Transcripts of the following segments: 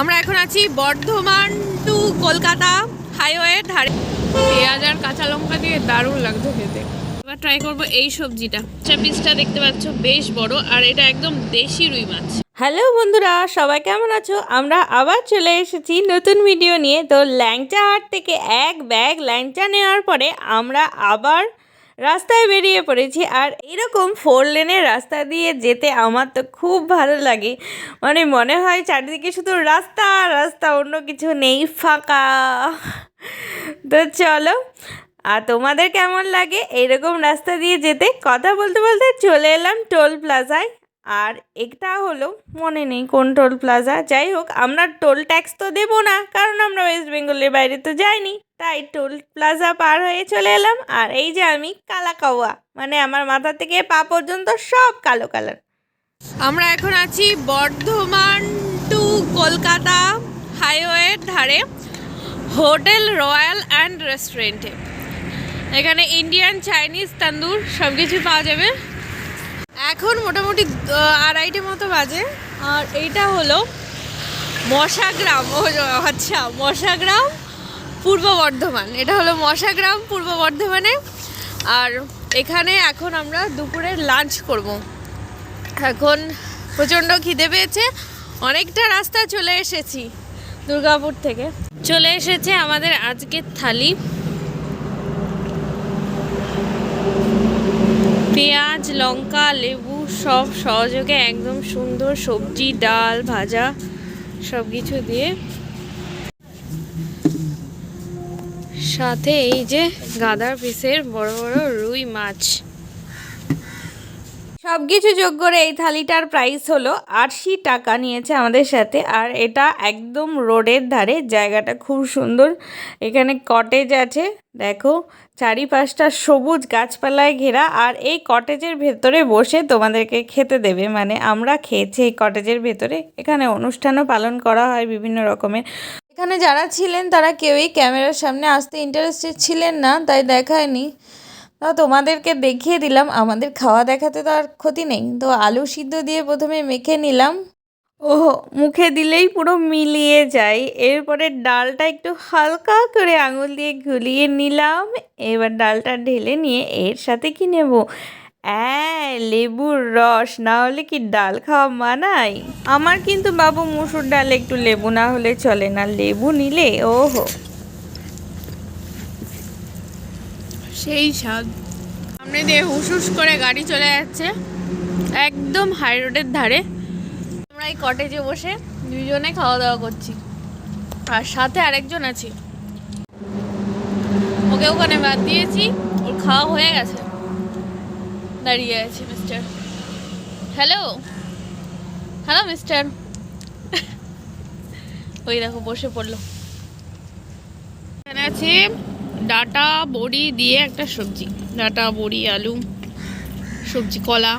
আমরা এখন আছি বর্ধমান টু কলকাতা হাইওয়ের ধারে। পেঁয়াজ আর কাঁচা লঙ্কা দিয়ে দারুণ লাগছে খেতে। এবার ট্রাই করব এই সবজিটা। পিসটা দেখতে পাচ্ছ বেশ বড় আর এটা একদম দেশি রুই মাছ। হ্যালো বন্ধুরা সবাই কেমন আছো? আমরা আবার চলে এসেছি নতুন ভিডিও নিয়ে। তো ল্যাংচা হাট থেকে এক ব্যাগ ল্যাংচা নেওয়ার পরে আমরা আবার রাস্তায় বেরিয়ে পড়েছি আর এরকম ফোর লেনের রাস্তা দিয়ে যেতে আমার তো খুব ভালো লাগে। মানে মনে হয় চারিদিকে শুধু রাস্তা রাস্তা অন্য কিছু নেই, ফাঁকা। তো চলো, আর তোমাদের কেমন লাগে এরকম রাস্তা দিয়ে যেতে? কথা বলতে বলতে চলে এলাম টোল প্লাজায় আর একটা হলো, মনে নেই কোন টোল প্লাজা যাই হোক, আমরা টোল ট্যাক্স তো দেবো না, কারণ আমরা ওয়েস্ট বেঙ্গলের বাইরে তো যাইনি। তাই টোল প্লাজা পার হয়ে চলে এলাম। আর এই যে আমি কালা কাওয়া মানে আমার মাথা থেকে পা পর্যন্ত সব কালো কালার। আমরা এখন আছি বর্ধমান টু কলকাতা হাইওয়ের ধারে হোটেল রয়্যাল অ্যান্ড রেস্টুরেন্টে এখানে ইন্ডিয়ান, চাইনিজ, তান্দুর সব কিছু পাওয়া যাবে। এখন মোটামুটি আড়াইটে মতো বাজে। আর এইটা হলো মশাগ্রাম। ও আচ্ছা মশাগ্রাম পূর্ব বর্ধমান। এটা হলো মশাগ্রাম পূর্ব বর্ধমানে। আর এখানে এখন আমরা দুপুরে লাঞ্চ করব। এখন প্রচণ্ড খিদে পেয়েছে। অনেকটা রাস্তা চলে এসেছি দুর্গাপুর থেকে। চলে এসেছে আমাদের আজকের থালি। পেঁয়াজ, লঙ্কা, লেবু সব সহযোগে একদম সুন্দর সবজি, ডাল, ভাজা সব কিছু দিয়ে সাথে এই যে গাদার পিসের বড় বড় রুই মাছ। সব কিছু যোগ করে এই থালিটার প্রাইস হলো আশি টাকা নিয়েছে আমাদের সাথে। আর এটা একদম রোডের ধারে, জায়গাটা খুব সুন্দর। এখানে কটেজ আছে, দেখো, চারিপাশটা সবুজ গাছপালায় ঘেরা। আর এই কটেজের ভেতরে বসে তোমাদেরকে খেতে দেবে। মানে আমরা খেয়েছি এই কটেজের ভেতরে। এখানে অনুষ্ঠানও পালন করা হয় বিভিন্ন রকমের। এখানে যারা ছিলেন, তারা কেউই ক্যামেরার সামনে আসতে ইন্টারেস্টেড ছিলেন না, তাই দেখায়নি। তা তোমাদেরকে দেখিয়ে দিলাম, আমাদের খাওয়া দেখাতে তো আর ক্ষতি নেই। তো আলু সিদ্ধ দিয়ে প্রথমে মেখে নিলাম। ওহো, মুখে দিলেই পুরো মিলিয়ে যায়। এরপরে ডালটা একটু হালকা করে আঙুল দিয়ে গুলিয়ে নিলাম। এবার ডালটা ঢেলে নিয়ে এর সাথে কি নেব? হ্যাঁ লেবুর রস, না হলে কি ডাল খাওয়া মানাই আমার কিন্তু বাবু মুসুর ডালে একটু লেবু না হলে চলে না। লেবু নিলে, ওহো। সেই স্বাদ। সামনে দিয়ে হুস হুস করে গাড়ি চলে যাচ্ছে, একদম হাই রোডের ধারে। আমরা এই কটেজে বসে দুজনে খাওয়া দাওয়া করছি, আর সাথে আরেকজন আছি। ওকে ওখানে বাদ দিয়েছি, ওর খাওয়া হয়ে গেছে। দাঁড়িয়ে আছে মিস্টার হ্যালো হ্যালো মিস্টার ওই দেখো, বসে পড়ল। এখানে আছে, ডাটা বড়ি দিয়ে একটা সবজি। ডাটা, বড়ি, আলু, সবজি, কলা।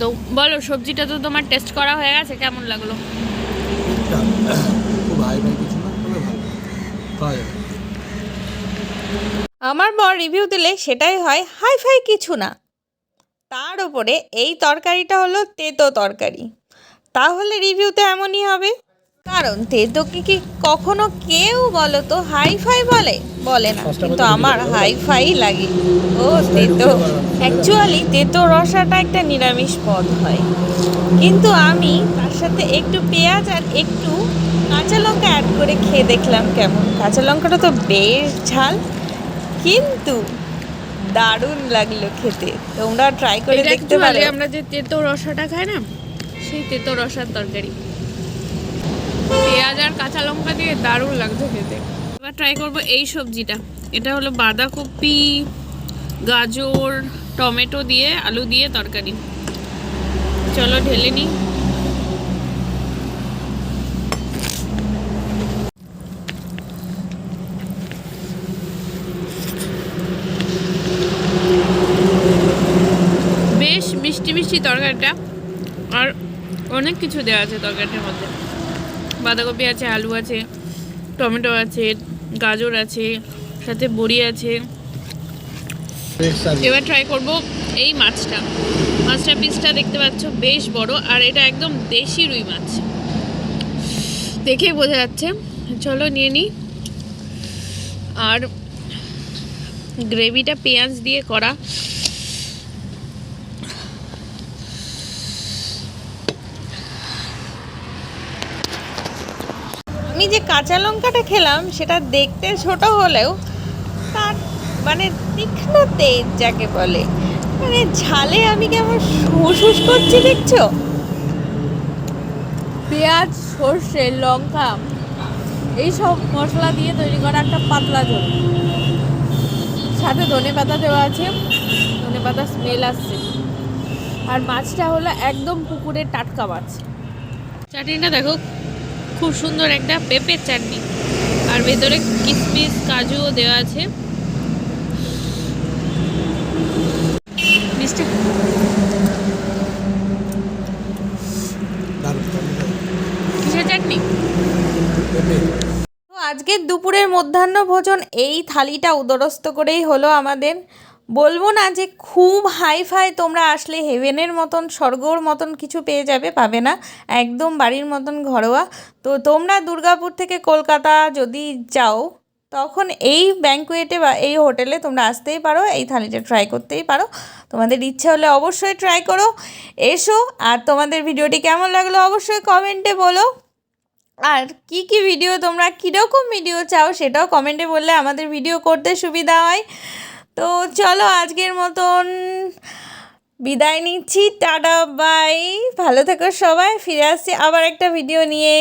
তো বলো, সবজিটা তো তোমার টেস্ট করা হয়ে গেছে, কেমন লাগল? খুব হাই কিছু না, তবে ভালো। আমার বর রিভিউ দিলে সেটাই হয় হাই ফাই কিছু না। তার উপরে এই তরকারিটা হলো তেতো তরকারি। তাহলে রিভিউ তো এমনই হবে। কারণ তেতোকে কি কখনো কেউ বলো তো হাই ফাই বলে? বলে না। কিন্তু আমার হাই ফাই লাগে। ও তেতো। অ্যাকচুয়ালি তেতো রসাটা একটা নিরামিষ পদ হয়। কিন্তু আমি তার সাথে একটু পেঁয়াজ আর একটু কাঁচা লঙ্কা অ্যাড করে খেয়ে দেখলাম কেমন। কাঁচা লঙ্কাটা তো বেশ ঝাল। কিন্তু দারুণ লাগল খেতে। তোমরা ট্রাই করে দেখতে পারো। আমরা যে তেতো রসাটা খাই না সেই তেতো রসার তরকারি। পেঁয়াজ আর কাঁচা লঙ্কা দিয়ে দারুণ লাগছে খেতে। এবার ট্রাই করব এই সবজিটা। এটা হলো বাঁধাকপি গাজর টমেটো দিয়ে আলু দিয়ে তরকারি। চলো ঢেলে নিই। বেশ মিষ্টি মিষ্টি তরকারিটা। আর অনেক কিছু দেওয়া আছে তরকারিটার মধ্যে। বাঁধাকপি আছে আলু আছে টমেটো আছে গাজর আছে সাথে বড়ি আছে। এবার ট্রাই করব এই মাছটা। মাছটা পিসটা দেখতে পাচ্ছ বেশ বড় আর এটা একদম দেশি রুই মাছ। দেখেই বোঝা যাচ্ছে। চলো নিয়ে নিই আর গ্রেভিটা পেঁয়াজ দিয়ে করা। যে কাঁচা লঙ্কাটা খেলাম সেটা দেখতে ছোট হলেও তার মানে তীক্ষ্ণ তেজ যাকে বলে। মানে ঝালে আমি কেমন হুস করছি দেখছ? পেঁয়াজ সর্ষে লঙ্কা এইসব মশলা দিয়ে তৈরি করা একটা পাতলা ঝোল। সাথে ধনে পাতা দেওয়া আছে ধনে পাতা স্মেল আসছে। আর মাছটা হলো একদম পুকুরের টাটকা মাছ। চাটনিটা দেখো খুব সুন্দর একটা পেঁপের চাটনি। আর ভেতরে কিসমিস কাজুও দেওয়া আছে। কিসের চাটনি? আজকের দুপুরের মধ্যাহ্ন ভোজন এই থালিটা উদরস্থ করেই হলো আমাদের। বলব না যে খুব হাই ফাই তোমরা আসলে হেভেনের মতন, স্বর্গর মতন কিছু পেয়ে যাবে, পাবে না। একদম বাড়ির মতন ঘরোয়া। তো তোমরা দুর্গাপুর থেকে কলকাতা যদি যাও, তখন এই ব্যাঙ্কুয়েটে বা এই হোটেলে তোমরা আসতেই পারো, এই থালিটা ট্রাই করতেই পারো। তোমাদের ইচ্ছা হলে অবশ্যই ট্রাই করো। এসো আর তোমাদের ভিডিওটি কেমন লাগল অবশ্যই কমেন্টে বলো। আর কি কি ভিডিও তোমরা কীরকম ভিডিও চাও সেটাও কমেন্টে বললে আমাদের ভিডিও করতে সুবিধা হয়। তো চলো আজকের মতন বিদায় নিচ্ছি। Tata, bye. ভালো থেকো সবাই। ফিরে আসছি আবার একটা ভিডিও নিয়ে।